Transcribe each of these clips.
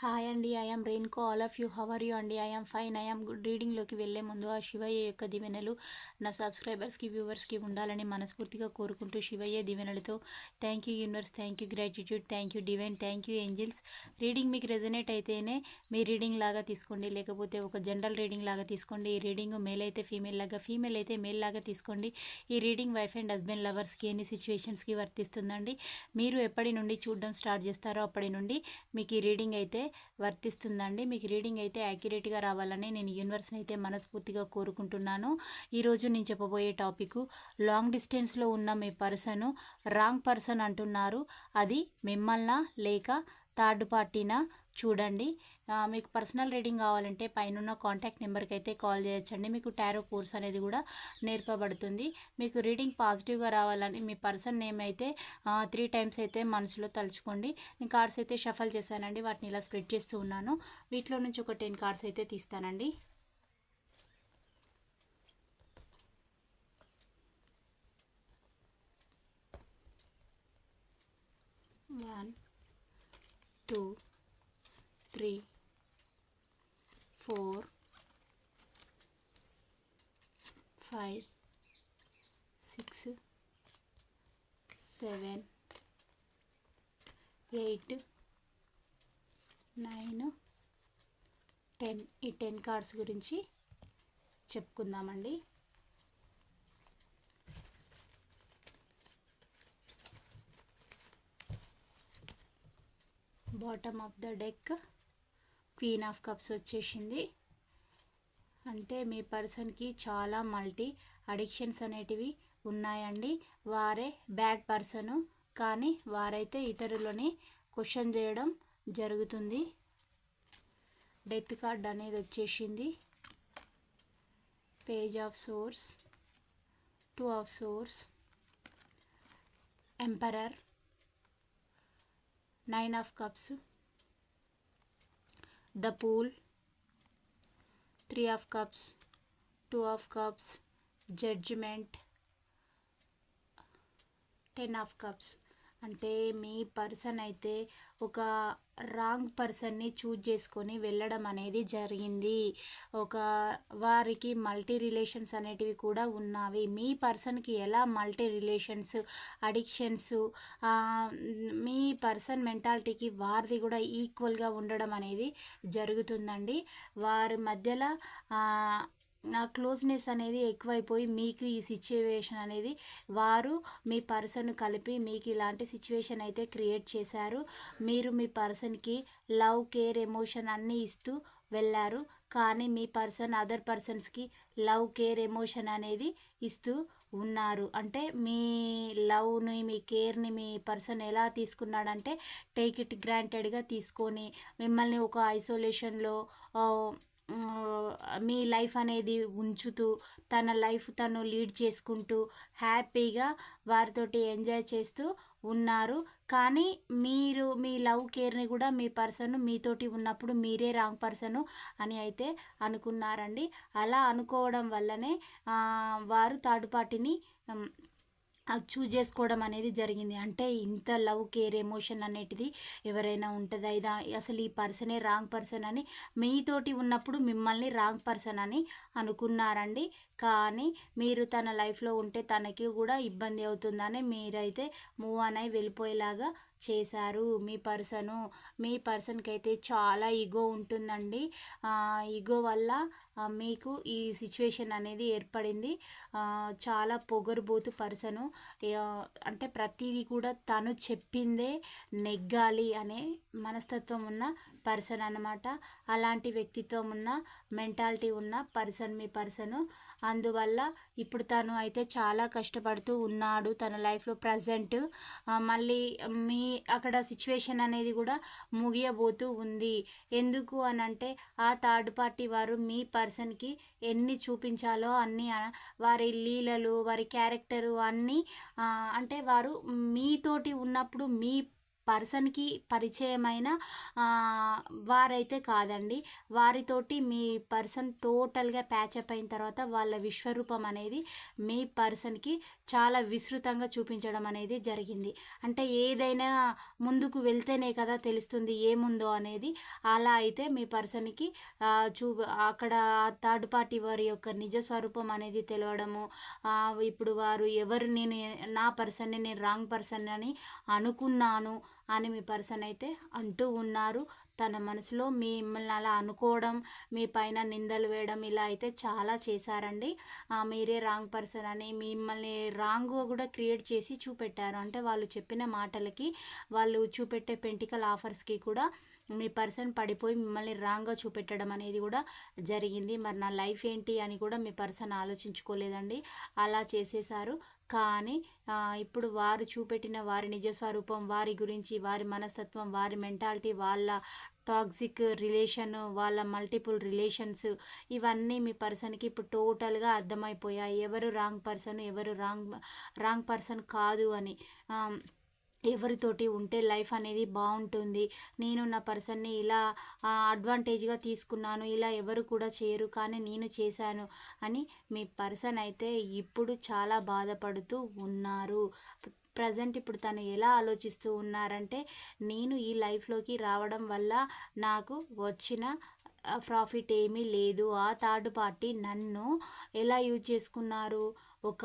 Hi అండి I'm రెయిన్కో all of you how are you అండి? I'm fine I'm good రీడింగ్లోకి వెళ్ళే ముందు ఆ శివయ్య యొక్క దివెనలు నా సబ్స్క్రైబర్స్కి వ్యూవర్స్కి ఉండాలని మనస్ఫూర్తిగా కోరుకుంటూ Shivayya దివెనలతో thank you universe thank you gratitude thank you divine thank you angels reading మీకు రెజనేట్ అయితేనే మీ రీడింగ్ లాగా తీసుకోండి. లేకపోతే ఒక జనరల్ రీడింగ్ లాగా తీసుకోండి. ఈ రీడింగ్ మేల్ అయితే ఫీమేల్ లాగా ఫీమేల్ అయితే మేల్ లాగా తీసుకోండి. ఈ రీడింగ్ వైఫ్ అండ్ హస్బెండ్ లవర్స్కి ఎన్ని సిచ్యువేషన్స్కి వర్తిస్తుందండి? మీరు ఎప్పటి నుండి చూడడం స్టార్ట్ చేస్తారో అప్పటి నుండి మీకు ఈ రీడింగ్ అయితే వర్తిస్తుందండి. మీకు రీడింగ్ అయితే యాక్యురేట్గా రావాలని నేను యూనివర్స్ని అయితే మనస్ఫూర్తిగా కోరుకుంటున్నాను. ఈరోజు నేను చెప్పబోయే టాపిక్ లాంగ్ డిస్టెన్స్లో ఉన్న మీ పర్సన్ రాంగ్ పర్సన్ అంటున్నారు. అది మిమ్మల్ని లేక థర్డ్ పార్టీనా? చూడండి. మీకు పర్సనల్ రీడింగ్ కావాలంటే పైన కాంటాక్ట్ నెంబర్కి అయితే కాల్ చేయొచ్చండి. మీకు టారో కోర్స్ అనేది కూడా నేర్పబడుతుంది. మీకు రీడింగ్ పాజిటివ్గా రావాలని మీ పర్సన్ నేమ్ అయితే త్రీ టైమ్స్ అయితే మనసులో తలుచుకోండి. నేను కార్డ్స్ అయితే షఫల్ చేశానండి. వాటిని ఇలా స్ప్రెడ్ చేస్తూ ఉన్నాను. వీటిలో నుంచి ఒక టెన్ కార్డ్స్ అయితే తీస్తానండి. One two three four five six seven eight nine ten. ఈ టెన్ కార్డ్స్ గురించి చెప్పుకుందామండి. Bottom of the deck queen of cups వచ్చేసింది. అంటే మీ పర్సన్కి చాలా మల్టీ అడిక్షన్స్ అనేటివి ఉన్నాయండి. వారే బ్యాడ్ పర్సను కానీ వారైతే ఇతరులని క్వశ్చన్ చేయడం జరుగుతుంది. డెత్ కార్డ్ అనేది వచ్చేసింది. Page of swords two of swords emperor nine of cups. The pool. Three of cups. Two of cups. Judgment. Ten of cups. అంటే మీ పర్సన్ అయితే ఒక రాంగ్ పర్సన్ని చూజ్ చేసుకొని వెళ్ళడం అనేది జరిగింది. ఒక వారికి మల్టీ రిలేషన్స్ అనేటివి కూడా ఉన్నవి. మీ పర్సన్కి ఎలా మల్టీ రిలేషన్స్ అడిక్షన్స్ మీ పర్సన్ మెంటాలిటీకి వారిది కూడా ఈక్వల్గా ఉండడం అనేది జరుగుతుందండి. వారి మధ్యలో నా క్లోజ్నెస్ అనేది ఎక్కువైపోయి మీకు ఈ సిచ్యువేషన్ అనేది వారు మీ పర్సన్ కలిపి మీకు ఇలాంటి సిచ్యువేషన్ అయితే క్రియేట్ చేశారు. మీరు మీ పర్సన్కి లవ్ కేర్ ఎమోషన్ అన్నీ ఇస్తూ వెళ్ళారు. కానీ మీ పర్సన్ అదర్ పర్సన్స్కి లవ్ కేర్ ఎమోషన్ అనేది ఇస్తూ ఉన్నారు. అంటే మీ లవ్ని మీ కేర్ని మీ పర్సన్ ఎలా తీసుకున్నాడంటే టేక్ ఇట్ గ్రాంటెడ్గా తీసుకొని మిమ్మల్ని ఒక ఐసోలేషన్లో మీ లైఫ్ అనేది ఉంచుతూ తన లైఫ్ తను లీడ్ చేసుకుంటూ హ్యాపీగా వారితోటి ఎంజాయ్ చేస్తూ ఉన్నారు. కానీ మీరు మీ లవ్ కేర్ని కూడా మీ పర్సన్ మీతోటి ఉన్నప్పుడు మీరే రాంగ్ పర్సన్ అని అయితే అనుకున్నారండి. అలా అనుకోవడం వల్లనే వారు థర్డ్ పార్టీని చూజ్ చేసుకోవడం అనేది జరిగింది. అంటే ఇంత లవ్ కేర్ ఎమోషన్ అనేటిది ఎవరైనా ఉంటుందా? ఇదా అసలు ఈ పర్సనే రాంగ్ పర్సన్ అని మీతోటి ఉన్నప్పుడు మిమ్మల్ని రాంగ్ పర్సన్ అని అనుకున్నారండి. కానీ మీరు తన లైఫ్లో ఉంటే తనకి కూడా ఇబ్బంది అవుతుందని మీరైతే మూవ్ ఆన్ అయి వెళ్ళిపోయేలాగా చేశారు. మీ పర్సను మీ పర్సన్కి అయితే చాలా ఈగో ఉంటుందండి. ఈగో వల్ల మీకు ఈ సిచ్యువేషన్ అనేది ఏర్పడింది. చాలా పొగరుబోతు పర్సను అంటే ప్రతిదీ కూడా తను చెప్పిందే నెగ్గాలి అనే మనస్తత్వం ఉన్న పర్సన్ అన్నమాట అలాంటి వ్యక్తిత్వం ఉన్న మెంటాలిటీ ఉన్న పర్సన్ మీ పర్సను. అందువల్ల ఇప్పుడు తను అయితే చాలా కష్టపడుతూ ఉన్నాడు తన లైఫ్లో ప్రజెంట్. మళ్ళీ మీ అక్కడ సిచ్యువేషన్ అనేది కూడా ముగియబోతూ ఉంది. ఎందుకు అని అంటే ఆ థర్డ్ పార్టీ వారు మీ పర్సన్కి ఎన్ని చూపించాలో అన్ని వారి లీలలు వారి క్యారెక్టరు అన్నీ అంటే వారు మీతోటి ఉన్నప్పుడు మీ పర్సన్కి పరిచయమైన వారైతే కాదండి. వారితోటి మీ పర్సన్ టోటల్గా ప్యాచప్ అయిన తర్వాత వాళ్ళ విశ్వరూపం అనేది మీ పర్సన్కి చాలా విస్తృతంగా చూపించడం అనేది జరిగింది. అంటే ఏదైనా ముందుకు వెళ్తేనే కదా తెలుస్తుంది ఏముందో అనేది. అలా అయితే మీ పర్సన్కి చూ అక్కడ థర్డ్ పార్టీ వారి యొక్క నిజ స్వరూపం అనేది తెలవడము ఇప్పుడు వారు ఎవరు నేను నా పర్సన్ని నేను రాంగ్ పర్సన్ అని అనుకున్నాను అని మీ పర్సన్ అయితే అంటూ ఉన్నారు. తన మనసులో మిమ్మల్ని అలా అనుకోవడం మీ పైన నిందలు వేయడం ఇలా అయితే చాలా చేశారండి. మీరే రాంగ్ పర్సన్ అని మిమ్మల్ని రాంగ్ కూడా క్రియేట్ చేసి చూపెట్టారు. అంటే వాళ్ళు చెప్పిన మాటలకి వాళ్ళు చూపెట్టే పెంటికల్ ఆఫర్స్కి కూడా మీ పర్సన్ పడిపోయి మిమ్మల్ని రాంగ్గా చూపెట్టడం అనేది కూడా జరిగింది. మరి నా లైఫ్ ఏంటి అని కూడా మీ పర్సన్ ఆలోచించుకోలేదండి. అలా చేసేసారు కానీ ఇప్పుడు వారు చూపెట్టిన వారి నిజస్వరూపం వారి గురించి వారి మనస్తత్వం వారి మెంటాలిటీ వాళ్ళ టాక్సిక్ రిలేషన్ వాళ్ళ మల్టిపుల్ రిలేషన్స్ ఇవన్నీ మీ పర్సన్కి ఇప్పుడు టోటల్గా అర్థమైపోయాయి. ఎవరు రాంగ్ పర్సన్ ఎవరు రాంగ్ రాంగ్ పర్సన్ కాదు అని. ఎవరితోటి ఉంటే లైఫ్ అనేది బాగుంటుంది. నేను నా పర్సన్ని ఇలా అడ్వాంటేజ్గా తీసుకున్నాను. ఇలా ఎవరు కూడా చేయరు. కానీ నేను చేశాను అని మీ పర్సన్ అయితే ఇప్పుడు చాలా బాధపడుతూ ఉన్నారు. ప్రజెంట్ ఇప్పుడు తను ఎలా ఆలోచిస్తూ ఉన్నారంటే నేను ఈ లైఫ్లోకి రావడం వల్ల నాకు వచ్చిన ప్రాఫిట్ ఏమీ లేదు. ఆ థర్డ్ పార్టీ నన్ను ఎలా యూజ్ చేసుకున్నారు? ఒక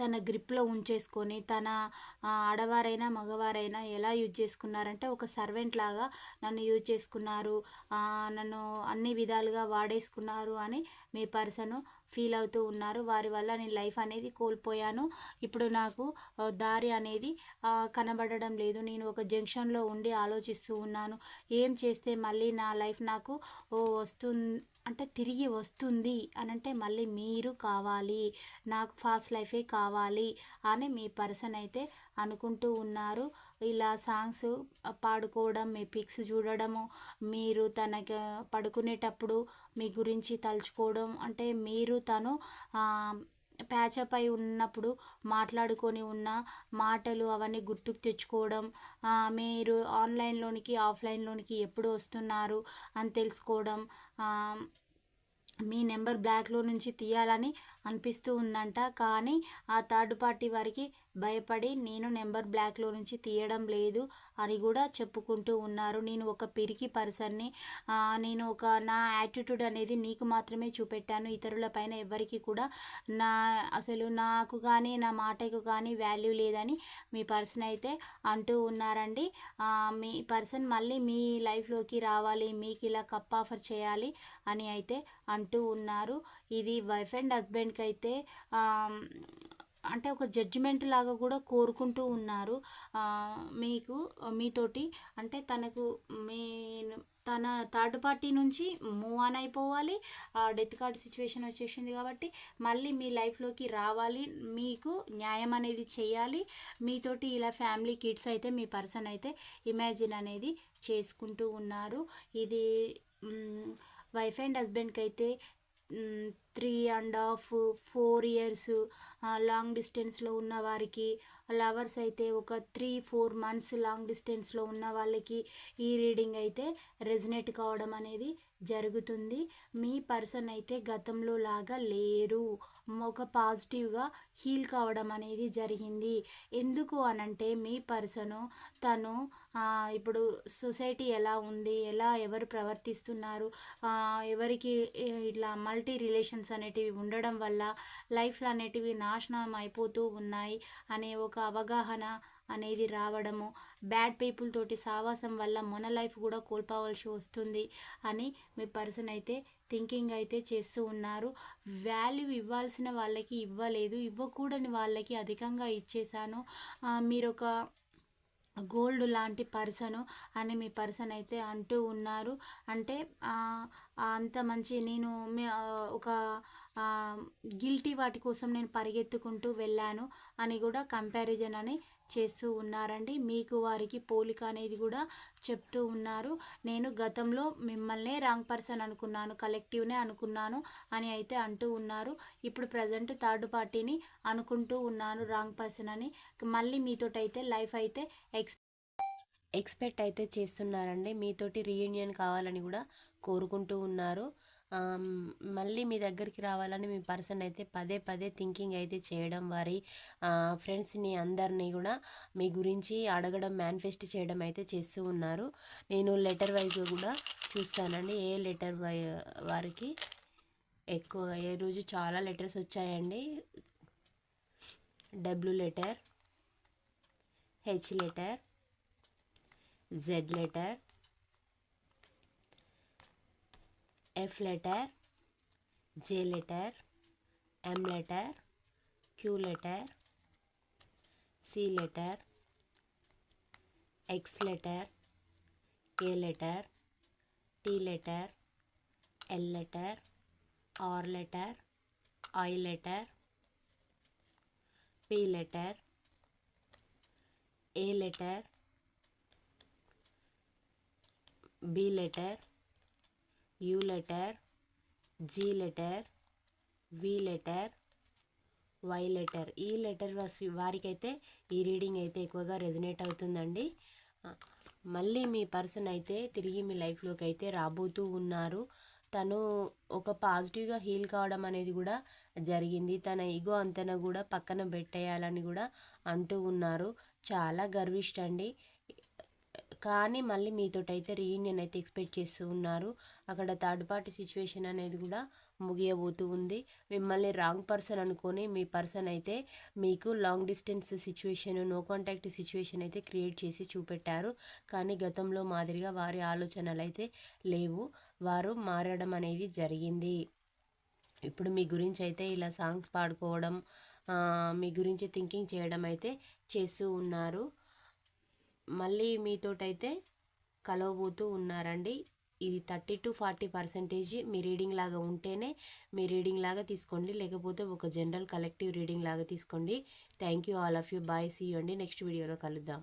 తన గ్రిప్లో ఉంచేసుకొని తన ఆడవారైనా మగవారైనా ఎలా యూజ్ చేసుకున్నారంటే ఒక సర్వెంట్ లాగా నన్ను యూజ్ చేసుకున్నారు నన్ను అన్ని విధాలుగా వాడేసుకున్నారు అని మీ పర్సన్ ఫీల్ అవుతూ ఉన్నారు. వారి వల్ల నేను లైఫ్ అనేది కోల్పోయాను. ఇప్పుడు నాకు దారి అనేది కనబడడం లేదు. నేను ఒక జంక్షన్లో ఉండి ఆలోచిస్తూ ఉన్నాను. ఏం చేస్తే మళ్ళీ నా లైఫ్ నాకు వస్తుంది అంటే తిరిగి వస్తుంది అని అంటే మళ్ళీ మీరు కావాలి నాకు ఫాస్ట్ లైఫే కావాలి అని మీ పర్సన్ అయితే అనుకుంటూ ఉన్నారు. ఇలా సాంగ్స్ పాడుకోవడం మీ పిక్స్ చూడడము మీరు తనకి పడుకునేటప్పుడు మీ గురించి తలుచుకోవడం అంటే మీరు తను ప్యాచప్ అయి ఉన్నప్పుడు మాట్లాడుకొని ఉన్న మాటలు అవన్నీ గుర్తుకు తెచ్చుకోవడం మీరు ఆన్లైన్లోనికి ఆఫ్లైన్లోనికి ఎప్పుడు వస్తున్నారు అని తెలుసుకోవడం మీ నెంబర్ బ్లాక్లో నుంచి తీయాలని అనిపిస్తూ ఉందంట. కానీ ఆ థర్డ్ పార్టీ వారికి భయపడి నేను నెంబర్ బ్లాక్లో నుంచి తీయడం లేదు అని కూడా చెప్పుకుంటూ ఉన్నారు. నేను ఒక పిరికి పర్సన్ని నేను ఒక నా యాటిట్యూడ్ అనేది నీకు మాత్రమే చూపెట్టాను. ఇతరుల పైన ఎవరికి కూడా నా అసలు నాకు కానీ నా మాటకు కానీ వాల్యూ లేదని మీ పర్సన్ అయితే అంటూ ఉన్నారండి. మీ పర్సన్ మళ్ళీ మీ లైఫ్లోకి రావాలి మీకు ఇలా కప్ ఆఫర్ చేయాలి అని అయితే అంటూ ఉన్నారు. ఇది వైఫ్ అండ్ హస్బెండ్కి అయితే అంటే ఒక జడ్జిమెంట్ లాగా కూడా కోరుకుంటూ ఉన్నారు. మీకు మీతోటి అంటే తనకు మీ తన థర్డ్ పార్టీ నుంచి మూవ్ ఆన్ అయిపోవాలి. ఆ డెత్ కార్డ్ సిచ్యువేషన్ వచ్చేసింది కాబట్టి మళ్ళీ మీ లైఫ్లోకి రావాలి. మీకు న్యాయం అనేది చేయాలి. మీతోటి ఇలా ఫ్యామిలీ కిడ్స్ అయితే మీ పర్సన్ అయితే ఇమాజిన్ అనేది చేసుకుంటూ ఉన్నారు. ఇది వైఫ్ అండ్ హస్బెండ్కి అయితే three and half four years long డిస్టెన్స్లో ఉన్న వారికి లవర్స్ అయితే ఒక త్రీ ఫోర్ మంత్స్ లాంగ్ డిస్టెన్స్లో ఉన్న వాళ్ళకి ఈ రీడింగ్ అయితే రెజినేట్ కావడం అనేది జరుగుతుంది. మీ పర్సన్ అయితే గతంలో లాగా లేరు. ఒక పాజిటివ్గా హీల్ కావడం అనేది జరిగింది. ఎందుకు అనంటే మీ పర్సను తను ఇప్పుడు సొసైటీ ఎలా ఉంది ఎలా ఎవరు ప్రవర్తిస్తున్నారు ఎవరికి ఇట్లా మల్టీ రిలేషన్స్ అనేటివి ఉండడం వల్ల లైఫ్లు అనేటివి నాశనం అయిపోతూ ఉన్నాయి అనే ఒక అవగాహన అనేది రావడము. బ్యాడ్ పీపుల్ తోటి సావాసం వల్ల మన లైఫ్ కూడా కోల్పోవలసి వస్తుంది అని మీ పర్సన్ అయితే థింకింగ్ అయితే చేస్తూ ఉన్నారు. వాల్యూ ఇవ్వాల్సిన వాళ్ళకి ఇవ్వలేదు. ఇవ్వకూడని వాళ్ళకి అధికంగా ఇచ్చేసాను మీరు ఒక గోల్డ్ లాంటి పర్సను అని మీ పర్సన్ అయితే అంటూ ఉన్నారు. అంటే అంత మంచి నేను ఒక గిల్టీ వాటి కోసం నేను పరిగెత్తుకుంటూ వెళ్ళాను అని కూడా కంపారిజన్ అని చేస్తూ ఉన్నారండి. మీకు వారికి పోలిక అనేది కూడా చెప్తూ ఉన్నారు. నేను గతంలో మిమ్మల్నే రాంగ్ పర్సన్ అనుకున్నాను కలెక్టివ్నే అనుకున్నాను అని అయితే అంటూ ఉన్నారు. ఇప్పుడు ప్రజెంట్ థర్డ్ పార్టీని అనుకుంటూ ఉన్నాను రాంగ్ పర్సన్ అని. మళ్ళీ మీతోటైతే లైఫ్ అయితే ఎక్స్ ఎక్స్పెక్ట్ అయితే చేస్తున్నారండి. మీతోటి రీయూనియన్ కావాలని కూడా కోరుకుంటూ ఉన్నారు. మళ్ళీ మీ దగ్గరికి రావాలని మీ పర్సన్ అయితే పదే పదే థింకింగ్ అయితే చేయడం వారి ఫ్రెండ్స్ని అందరినీ కూడా మీ గురించి అడగడం మేనిఫెస్ట్ చేయడం అయితే చేస్తూ ఉన్నారు. నేను లెటర్ వైజ్ కూడా చూస్తానండి. ఏ లెటర్ వై వారికి ఎక్కువ ఏ రోజు చాలా లెటర్స్ వచ్చాయండి. W letter H letter Z letter F letter J letter M letter Q letter C letter X letter K letter T letter L letter R letter I letter P letter A letter B letter U letter G letter V letter Y letter. ఈ letter వారికైతే ఈ reading అయితే ఎక్కువగా resonate అవుతుందండి. మళ్ళీ మీ person అయితే తిరిగి మీ లైఫ్లోకి అయితే రాబోతూ ఉన్నారు. తను ఒక పాజిటివ్గా హీల్ కావడం అనేది కూడా జరిగింది. తన ఈగో అంతన కూడా పక్కన పెట్టేయాలని కూడా అంటూ ఉన్నారు. చాలా గర్విష్ట అండి కానీ మళ్ళీ మీతోటైతే రీయూనియన్ అయితే ఎక్స్పెక్ట్ చేస్తూ ఉన్నారు. అక్కడ థర్డ్ పార్టీ సిచ్యువేషన్ అనేది కూడా ముగియబోతూ ఉంది. మిమ్మల్ని రాంగ్ పర్సన్ అనుకొని మీ పర్సన్ అయితే మీకు long distance situation no contact situation అయితే క్రియేట్ చేసి చూపెట్టారు. కానీ గతంలో మాదిరిగా వారి ఆలోచనలు అయితే లేవు. వారు మారడం అనేది జరిగింది. ఇప్పుడు మీ గురించి అయితే ఇలా సాంగ్స్ పాడుకోవడం మీ గురించి థింకింగ్ చేయడం అయితే చేస్తూ ఉన్నారు. మళ్ళీ మీతోటైతే కలవబోతూ ఉన్నారండి. ఇది థర్టీ టు ఫార్టీ పర్సెంటేజ్ మీ రీడింగ్ లాగా ఉంటేనే మీ రీడింగ్ లాగా తీసుకోండి. లేకపోతే ఒక జనరల్ కలెక్టివ్ రీడింగ్ లాగా తీసుకోండి. Thank you all of you. Bye. See అండి. నెక్స్ట్ వీడియోలో కలుద్దాం.